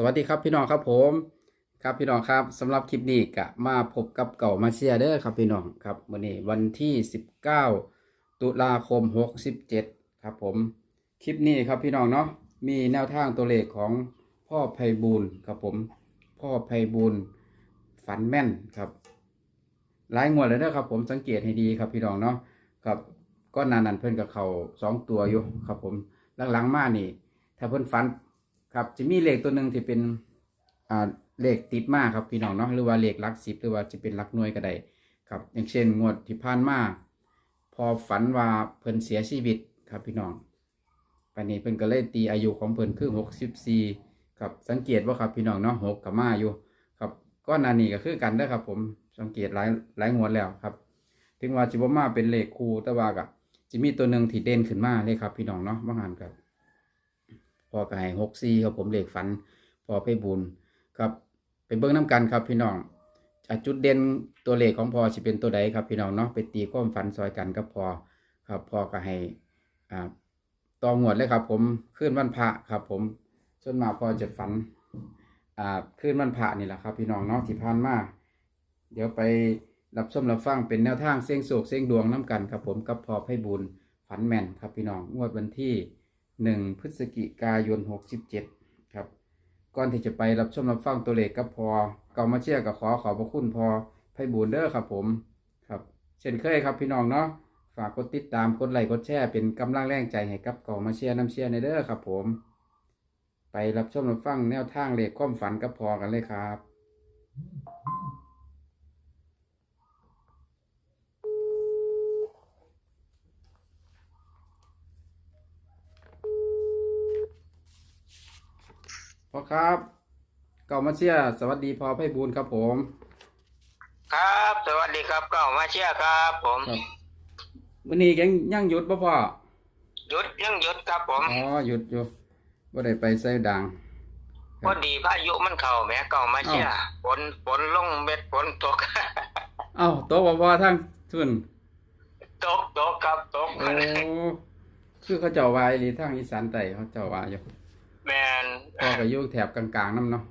สวัสดีครับพี่น้องครับผม ครับพี่น้องครับสำหรับคลิปนี้กะมาพบกับเก่ามาเชียร์เด้อครับพี่น้องครับวันนี้วันที่ 19 ตุลาคม 67 ครับผมคลิปนี้ครับพี่น้องเนาะมีแนวทางตัวเลขของพ่อไพบูลครับผม พ่อไพบูลฝันแม่นครับหลายงวดเลยนะครับผมสังเกตให้ดีครับพี่น้องเนาะครับก็นานนันเพิ่อนกับเขาสองตัวอยู่ครับผมหลังๆมานี่ ถ้าเพิ่อนฝัน ครับจะมีเลขตัวหนึ่งที่เป็นอ่าเลขติดมากครับพี่น้องเนาะหรือว่าเลขหลักสิบหรือว่าจะเป็นหลักหน่วยก็ได้ครับ อย่างเช่น งวดที่ผ่านมาพอฝันว่าเพิ่นเสียชีวิตครับพี่น้องปันนี้เพิ่นก็เลยตีอายุของเพิ่นคือหกสิบสี่ครับสังเกตว่าครับพี่น้องเนาะหกกับมาอยู่ครับก้อนานี้ก็คือกันเด้อครับ ผมสังเกตหลายหลายงวดแล้วครับ ถึงว่าจิบมาเป็นเลขคู่แต่ว่าก็จะมีตัวหนึ่งที่เด่นขึ้นมาเลยครับพี่น้องเนาะว่างานครับ พอก็ให้หกซีครับผมเลขฝัน พอไปบุญครับไปเบิ้งน้ำกันครับพี่น้องจุดเด่นตัวเลขของพอสิเป็นตัวใดครับพี่น้องเนาะไปตีความฝันซอยกันก็พอครับพอก็ให้อ่าตองวดเลยครับ ผมขึ้นวันพระครับ ผมส่วนมากพอจะฝันอ่าขึ้นวันพระนี่แหละครับ พี่น้องเนาะที่ผ่านมาเดี๋ยวไปรับชมรับฟังเป็นแนวทางเสี่ยงโศกเสี่ยงดวงน้กันครับ ผมกับพอให้บุญฝันแม่นครับพี่น้องงวดวันที่ หนึ่งพฤศจิกายนหกสิบเจ็ดครับ ก่อนที่จะไปรับชมรับฟังตัวเลขกับพอเก่ามาเชียร์กับขอขอบพระคุณพอไพบูลเด้อครับผมครับ เช่นเคยครับพี่น้องเนาะฝากกดติดตามกดไลค์กดแชร์เป็นกำลังแรงใจให้กับเก่ามาเชียร์น้ำเชียร์ในเด้อครับผม ไปรับชมรับฟังแนวทางเลขความฝันกับพอกันเลยครับ พอครับเก่ามาเชียร์สวัสดีพอไพบูลย์ครับผม ครับ สวัสดีครับเก้ามาเชียร์ครับ ผมครับวันนี้ยังยังหยุดป่พ่อหยุดยังหยุดครับผมอ๋อหยุดอยู่บ่ได้ไปใส่ดังพอดีพายุมันเข้าแหม่เก้ามาเชียร์ฝนฝนลงเม็ดฝนตกเอ้าโต๊ะบ่พ่อทั้งทุนตกตกครับตกโอ้คือเขาเจ้าว่าอีหรือทางอีสานใต้เขาเจ้าว่าอยู่แมนพ่อ ก็อยู่แถบกลางๆนํเนาะ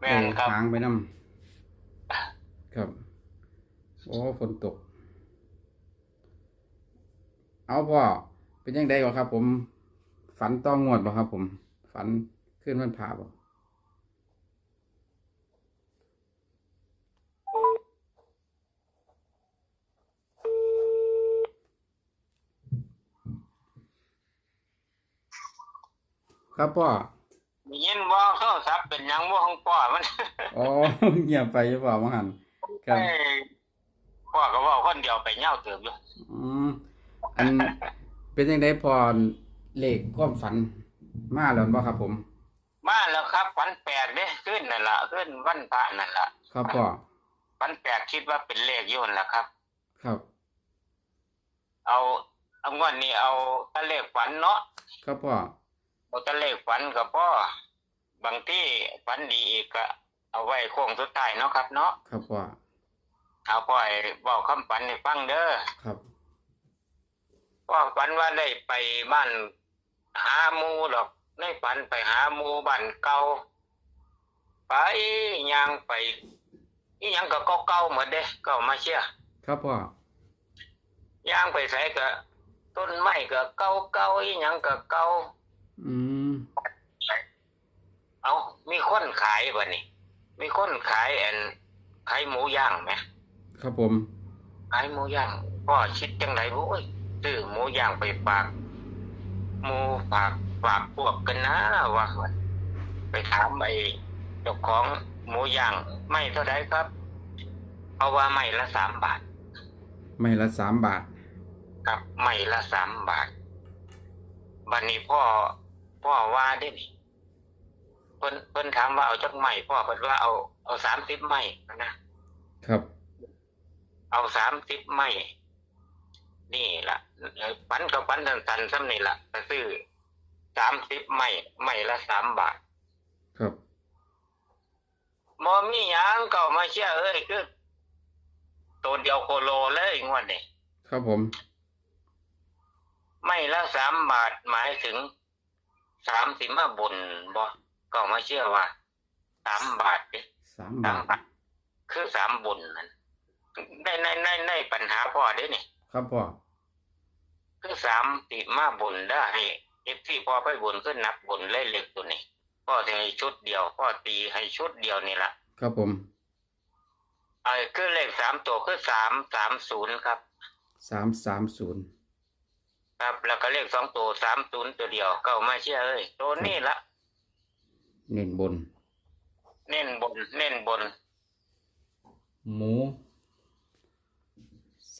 แมนครับเออหางไปนํครับ โอ้ฝนตก เอาพ่อเป็นยังไงก่อนครับ ผม ฝันต้องงวดบ่ครับผม ฝันขึ้นมันผ่าบ่ครับพ่อ มียินว่าโทรศัพท์เป็นหยังว่าของพ่อมันอ๋อ เงียบไปหรือเปล่ามังหันครับ เอ้ยพ่อก็เว่าคนเดียวไปเหย้าเติมอยู่อืมอันเป็นยังไงพอเลขความฝัน มาแล้วบ่ครับผม มาแล้วครับวันแปดเด้ขึ้นนั่นละขึ้นวันพระนั่นละครับพ่อวันแปดคิดว่าเป็นเลขอยุ่นนละครับ ครับ เอาเอางวดนี้เอาแตะเลขฝันเนาะครับพ่อเอาแตะเลขฝันกับพ่อ บางที่ฝันดีอีกก็เอาไว้โค้งสุดท้ายเนาะครับเนาะครับพ่อเอาพ่อให้บอกคำฝันให้ฟังเด้อครับพ่อฝันว่าได้ไปบ้านหาหมูหรอกในฝันไปหาหมูบ้านเก่าไปย่างไปอีหยังก็เก่าๆเหมือนเด้ก็มาเชื่อครับพ่อย่างไปใส่ก็ต้นไม้ก็เก่าเก่าๆอีหยังก็เก่าอืม เอามีคนขายบ่นี่ มีคนขายอันขายหมูย่างไหมครับผมขายหมูย่างพ่อคิดจังไรบุ้ยซื้อหมูย่างไปฝากหมูฝากฝากพวกกันนะว่าว่าไปถามไอ้เจ้าของหมูย่างไม่เท่าไรครับเอาว่าไม่ละสามบาท ไม่ละสามบาทครับไม่ละสามบาทวันนี้พ่อพ่อว่าได้นี่ เพิ่นเพิ่นถามว่าเอาจักไม่พ่อเพิ่นว่าเอาเอาสามสิบไม่นะครับ เอาสามสิบไม่นี่ล่ะเอ่อปันกับปันสันๆซ้ำนี่ล่ะก็ซื้อสามสิบไม่ไม่ละสามบาท ครับมอมีหยังเก่ามาเชื่อเอ้ยคือตัวเดียวโคโลเลยงวดนี้ครับผม ไม่ละสามบาทหมายถึงสามสิบมาบุญบ่ ก็มาเชื่อว่าสามบาทเด้สามสาบามทบาทคือสามบุญนั่นในในในในปัญหาพ่อเด้นี่ครับพ่อคือสามติมาบุญได้เอฟที่พ่อไปบุญขึ้นนับบุญเลยเล็กตัวนี้พ่อจะให้ชุดเดียวพ่อตีให้ชุดเดียวนี่ละครับผมไอ้คือเลขสามตัวคือสามสามศูนย์ครับสามสามศูนย์ครับแล้วก็เลขสองตัวสามศูนย์ตัวเดียวเก้ามาเชื่อเอ้ยตัวนี้ละ เน้นบน เน้นบน เน้นบน หมู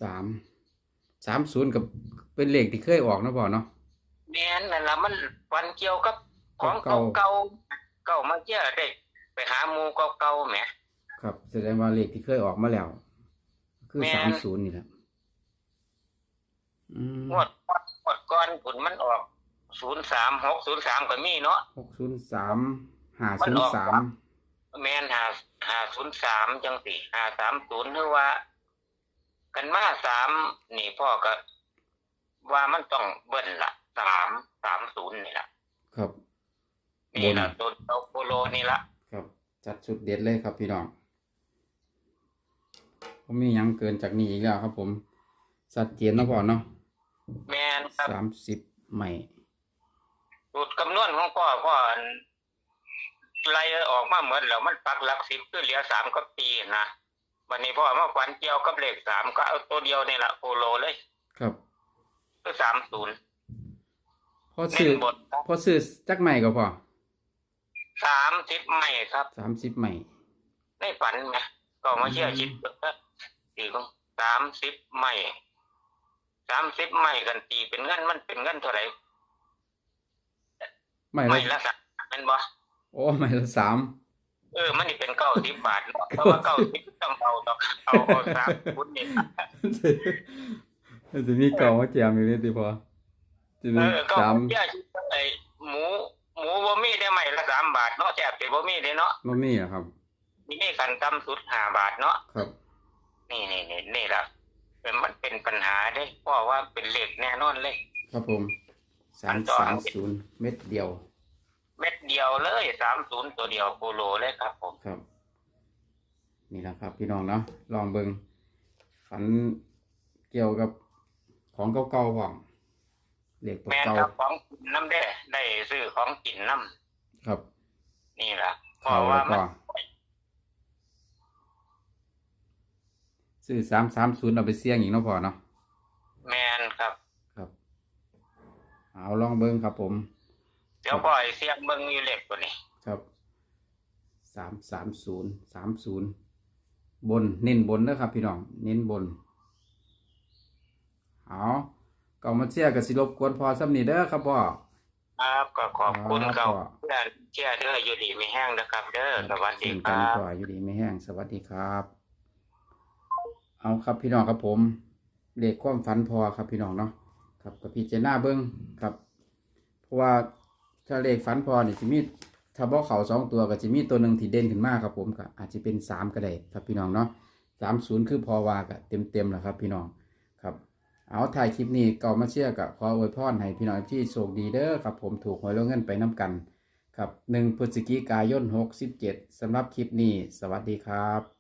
สามสามศูนย์กับเป็นเลขที่เคยออกนะพ่อเนาะแม่นนั่นละมันวันเกี่ยวกับของเก่าเก่าๆเก่ามาเชื่อเด็กไปหาหมูเก่าๆแหมครับแสดงว่าเลขที่เคยออกมาแล้ว คือแม่นสามศูนย์นี่แหละอืมงวดงวดงวดก้อนผลมันออกศูนย์สามหกศูนย์สามก็มีเนาะหกศูนย์สาม ห้ามันศูนอย์อกสามแม่นหาหาศูนย์สามจังสี่หาสามศูนย์หรือว่า กันมาสามนี่พ่อก็ ว่ามันต้องเบิ้ลละสามสามศูนย์นี่ละครับนี่ละบนตัวตัวโปโลนี่ละครับ จัดชุดเด็ดเลยครับพี่น้องผมมีหยังเกินจากนี้อีกแล้วครับ ผม สัดเจนเนาะพ่อเนาะแม่นครับสามสิบใหม่สูตรคำนวณของพ่อพ่อ ไล่ออกมาเหมือนแล้วมันปักหลักสิบคือเหลือสามก็ปีนะวันนี้พ่อมาฝันเกี่ยวกับเลขสามก็เอาตัวเดียวนี่ละโปโลเลย ครับคือสามศูนย์พอเน้ซื้อนบทพอซื้อจักใหม่ก็พอสามสิบไม่ครับสามสิบใหม่ในฝันไงก็มาเชื่อชิดตีของสามสิบไม่สามสิบไม่กันตีเป็นเงินมันเป็นเงินเท่าไหร่ใหม่ไม่ละละสักเป็นบ่ โอ้ใหม่ละสามเออ มันนี่เป็นเก้าสิบบาทเนาะเพราะว่าเก้าสิบต้องเอาดอกเอาเอาสามพุนนี่มันจะมีเก่ามาแจมอยู่เลยติพอจะเอมีอเก้าสามเชื่อชิดไอ้หมูหมูบ่มีได้ไหมละสามบาทเนาะแจกเป็นบ่มีได้เนาะบ่มีอะครับนี่มีกันต่ำสุดห้าบาทเนาะครับ นี่นี่นี่นี่ละเป็นมันเป็นปัญหาเด้เพราะว่าเป็นเลขแน่นอนเลย ครับผมสามสามศูนย์เม็ดเดียวเม็ ดเดียวเลยสามศูนย์ตัวเดียวโปโลเลยครับผมครับ นี่แหละครับ พี่น้องเนาะลองเบิงฝันเกี่ยวกับของเก่าๆบ้างเลขตัวแม่นเก่าครับของกินน้ำได้ได้ซื้อของกินน้ครับำนี่แหละเพเขาราะแล้ว่าวมัก็นซื้อสามสามศูนย์เอาไปเสี่ยงอีกเนาะพอเนาะแมนครับ ครับ เอาลองเบิ้งครับผมเดี๋ยวปล่อยเสียงเบิ้งอยู่เล็กตัวนี้ครับสามสามศูนย์สามศูนย์บนเน้นบนนะครับ พี่น้องเน้นบนเอาเก่ามาเชียร์กับสิรบกวนพอสำนีเด้อครับพ่อครับก็ขอบคุณครัเขาบเพื่อนเชื่อเด้ออยู่ดีไม่แห้งนะครับ เด้อสวัสดีเช่นคกันรับพ่ออยู่ดีไม่แห้งสวัสดีครับ เอาครับพี่น้องครับผมเลขความฝันพอครับพี่น้องเนาะครับกับพี่เจน่าเบิ้งครับ เพราะว่า ถ้าเลขฝันพอนี่จะมีถ้าบอกเขาสองตัวก็จะมีตัวหนึ่งที่เด่นขึ้นมากครับผมก็อาจจะเป็นสามก็ได้ครับพี่น้องเนาะสามศูนย์คือพอวากับเต็มเต็มแล้วครับพี่น้องครับ เอาถ่ายคลิปนี้เก่ามาเชื่อกับขออวยพรให้พี่น้องที่โชคดีเด้อครับผมถูกหวยแล้วเงินไปน้ำกัน ครับหนึ่งพฤศจิกายนหกสิบเจ็ดสำหรับคลิปนี้ สวัสดีครับ